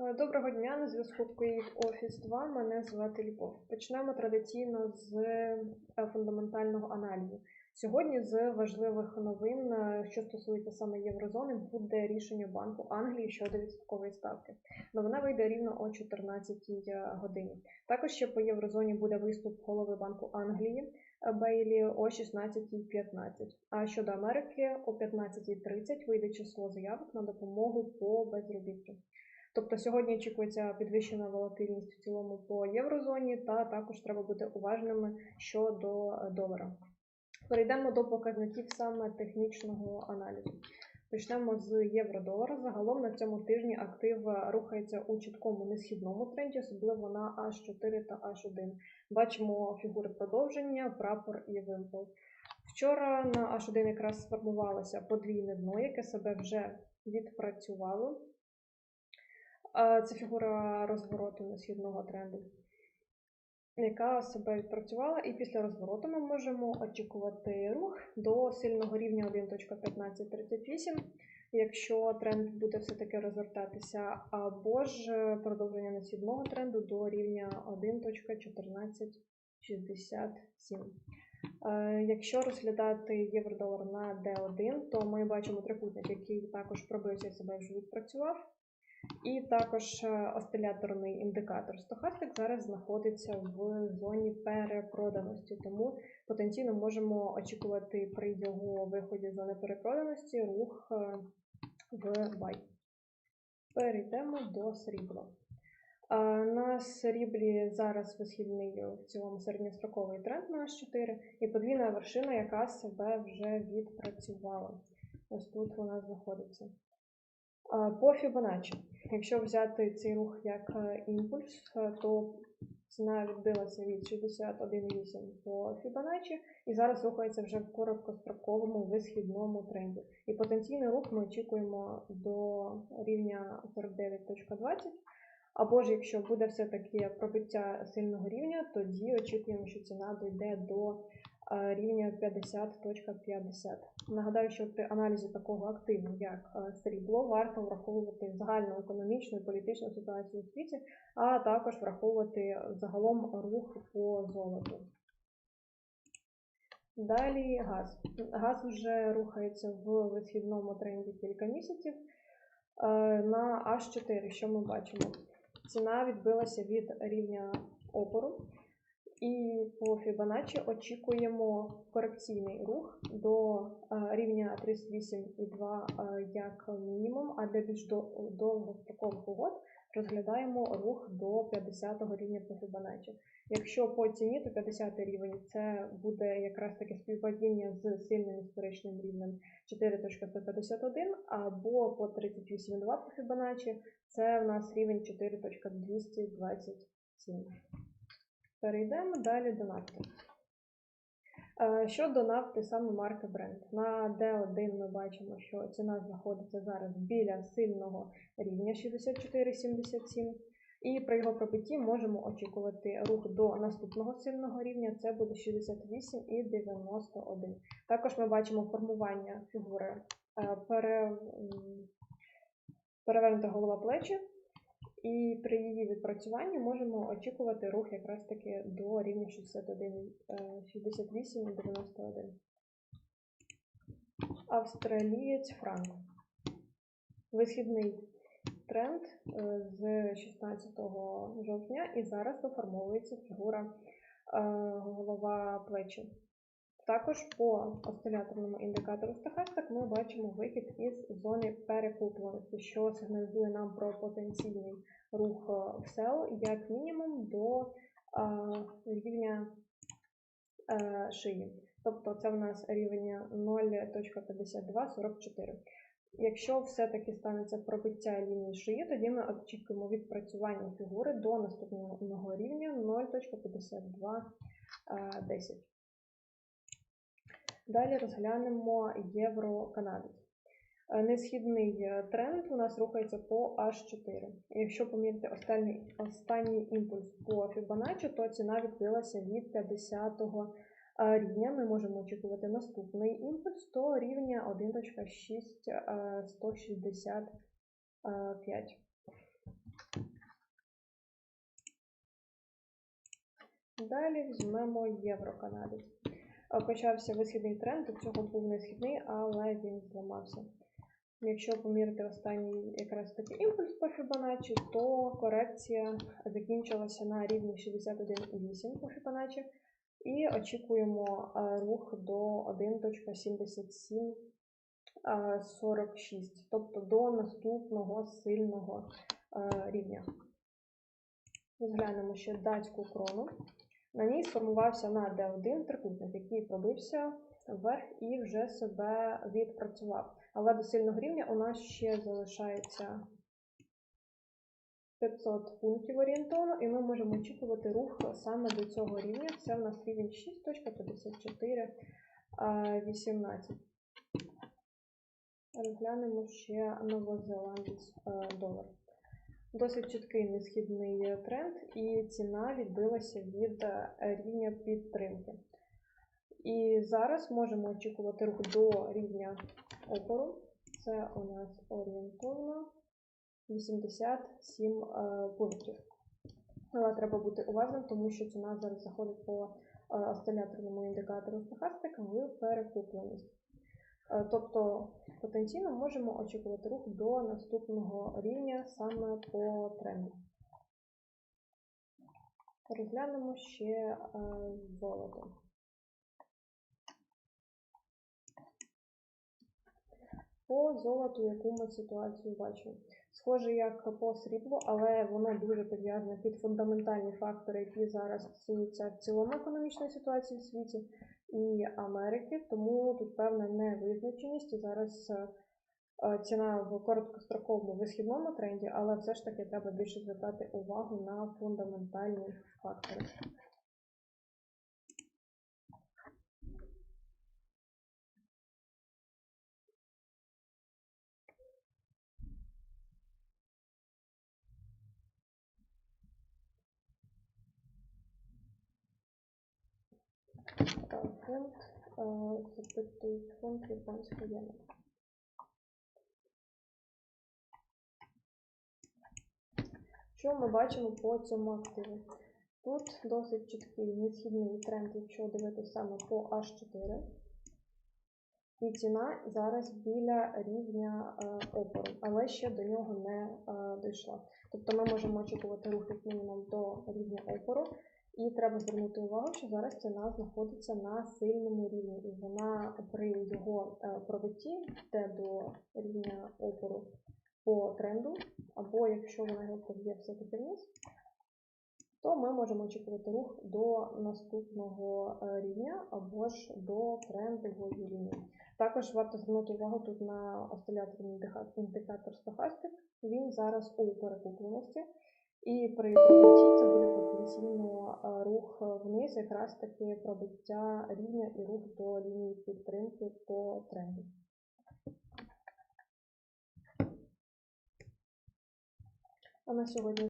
Е, Доброго дня, на зв'язку Київ Офіс 2. Мене звати Любов. Почнемо традиційно з е, фундаментального аналізу. Сьогодні з важливих новин, е, що стосується саме єврозони, буде рішення Банку Англії щодо відсоткової ставки. Новина вийде рівно о 14 годині. Також ще по єврозоні буде виступ голови Банку Англії Бейлі о 16.15. А щодо Америки о 15.30 вийде число заявок на допомогу по безробіттю. Тобто сьогодні очікується підвищена волатильність в цілому по єврозоні, та також треба бути уважними щодо е, долара. Перейдемо до показників саме технічного аналізу. Почнемо з євро-долара. Загалом на цьому тижні актив рухається у чіткому несхідному тренді, особливо на H4 та H1. Бачимо фігури продовження, прапор і вимпел. Вчора на H1 якраз сформувалося подвійне дно, яке себе вже відпрацювало. Це фігура розвороту несхідного тренду, яка себе відпрацювала, і після розвороту ми можемо очікувати рух до сильного рівня 1.1538, якщо тренд буде все-таки розвертатися, або ж продовження несхідного тренду до рівня 1.1467. Е, Якщо розглядати євро-долар на D1, то ми бачимо трикутник, який також пробився себе вже відпрацював. І також е, осциляторний індикатор стохастик зараз знаходиться в зоні перепроданості, тому потенційно можемо очікувати при його виході з зони перепроданості рух е, в бай. Перейдемо до срібла. Е, На сріблі зараз висхідний в цілому середньостроковий тренд на H4 і подвійна вершина, яка себе вже відпрацювала. Ось тут вона знаходиться. По Fibonacci, якщо взяти цей рух як е, імпульс, е, то ціна відбилася від 61,8 по Fibonacci і зараз рухається вже в короткостроковому висхідному тренді. І потенційний рух ми очікуємо до рівня 49.20. Або ж якщо буде все-таки пробиття сильного рівня, тоді очікуємо, що ціна дійде до рівня 50.50. Нагадаю, що при аналізі такого активу, як е, срібло, варто враховувати загальну економічну і політичну ситуацію у світі, а також враховувати загалом рух по золоту. Далі газ. Газ вже рухається в висхідному тренді кілька місяців. Е, На H4, що ми бачимо? Ціна відбилася від рівня опору. І по Fibonacci очікуємо корекційний рух до е, рівня 38,2 е, як мінімум, а для більш до- довгострокових угод розглядаємо рух до 50-го рівня по Fibonacci. Якщо по ціні, то 50 рівень це буде якраз таке співпадіння з сильним історичним рівнем 4.151, або по 38,2 по Fibonacci це в нас рівень 4.227. Перейдемо далі до нафти. Е, Щодо нафти, саме марки Brent. На D1 ми бачимо, що ціна знаходиться зараз біля сильного рівня 64,77. І при його пробитті можемо очікувати рух до наступного сильного рівня, це буде 68,91. Також ми бачимо формування фігури е, пере, перевернута голова плечі. І при її відпрацюванні можемо очікувати рух якраз таки до рівня 61, е, 68,91. Австралієць Франк. Висхідний тренд е, з 16 жовтня і зараз доформовується фігура е, голова плечі. Також по осциляторному індикатору стахастик ми бачимо вихід із зони перекупленості, що сигналізує нам про потенційний рух е, в сел як мінімум до е, рівня е, шиї. Тобто це в нас рівень 0.5244. Якщо все-таки станеться пробиття лінії шиї, тоді ми очікуємо відпрацювання фігури до наступного рівня 0.5210. Далі розглянемо євро-канадець. Е, Несхідний е, тренд у нас рухається по H4. Якщо поміряти останній, останній імпульс по Fibonacci, то ціна відбилася від 50-го е, рівня. Ми можемо очікувати наступний імпульс до рівня 1.6165. Далі візьмемо євроканадець. Е, Почався висхідний тренд, до цього був не східний, але він зламався. Якщо поміряти останній якраз таки імпульс по Фібоначчі, то корекція закінчилася на рівні 61,8 по Фібоначчі. І очікуємо е, рух до 1.7746, тобто до наступного сильного е, рівня. Розглянемо ще датську крону. На ній сформувався на D1 трикутник, який пробився вверх і вже себе відпрацював. Але до сильного рівня у нас ще залишається 500 пунктів орієнтовно, і ми можемо очікувати рух саме до цього рівня. Це у нас рівень 6.5418. Розглянемо ще новозеландець е, долар. Досить чіткий несхідний тренд, і ціна відбилася від е, рівня підтримки. І зараз можемо очікувати рух до рівня опору. Це у нас орієнтовно 87 е, пунктів. Але треба бути уважним, тому що ціна зараз заходить по е, осциляторному індикатору стохастика в перекупленість. Е, Тобто потенційно можемо очікувати рух до наступного рівня саме по тренду. Розглянемо ще е, золото. По золоту, яку ми ситуацію бачимо. Схоже, як по сріблу, але воно дуже підв'язане під фундаментальні фактори, які зараз стосуються в цілому економічної ситуації в світі і Америки, тому тут певна невизначеність. І зараз е, е, ціна в короткостроковому висхідному тренді, але все ж таки треба більше звертати увагу на фундаментальні фактори. Фунт, е, запитують фунт японської єни. Що ми бачимо по цьому активу? Тут досить чіткий несхідний тренд, якщо дивитися саме по H4. І ціна зараз біля рівня е, опору, але ще до нього не е, дійшла. Тобто ми можемо очікувати рух як мінімум до рівня опору. І треба звернути увагу, що зараз ціна знаходиться на сильному рівні, і вона при його е, пробитті йде до рівня опору по тренду, або якщо вона його проб'є все-таки вниз, то ми можемо очікувати рух до наступного е, рівня або ж до трендової лінії. Також варто звернути увагу тут на осциляторний індикатор стохастик. Він зараз у перекупленості. І при пробитті це буде потенційно е, рух вниз, якраз таки пробиття рівня і рух до лінії підтримки по тренду. А на сьогодні